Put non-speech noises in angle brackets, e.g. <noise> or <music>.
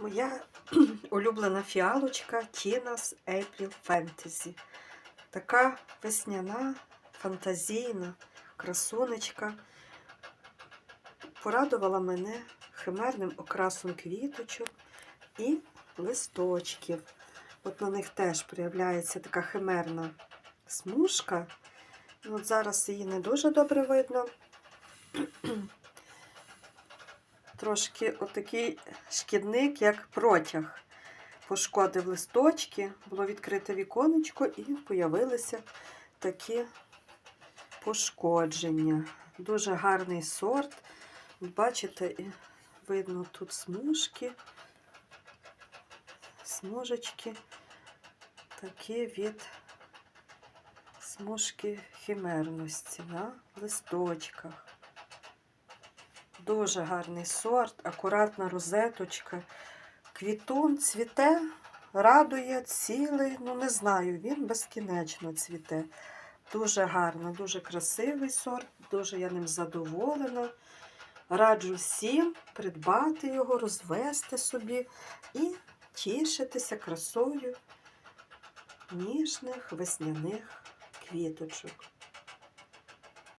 Моя <clears throat> улюблена фіалочка Tina's April Fantasy. Така весняна, фантазійна красунечка. Порадувала мене химерним окрасом квіточок і листочків. От на них теж проявляється така химерна смужка. Ну, От зараз її не дуже добре видно. <clears throat> Трошки отакий шкідник, як протяг. Пошкодив листочки, було відкрите віконечко і появилися такі пошкодження. Дуже гарний сорт. Бачите, видно тут смужки, смужечки, такі від смужки химерності на листочках. Дуже гарний сорт, акуратна розеточка. Квітун цвіте, радує, цілий, ну не знаю, він безкінечно цвіте. Дуже гарно, дуже красивий сорт, дуже я ним задоволена. Раджу всім придбати його, розвести собі і тішитися красою ніжних весняних квіточок.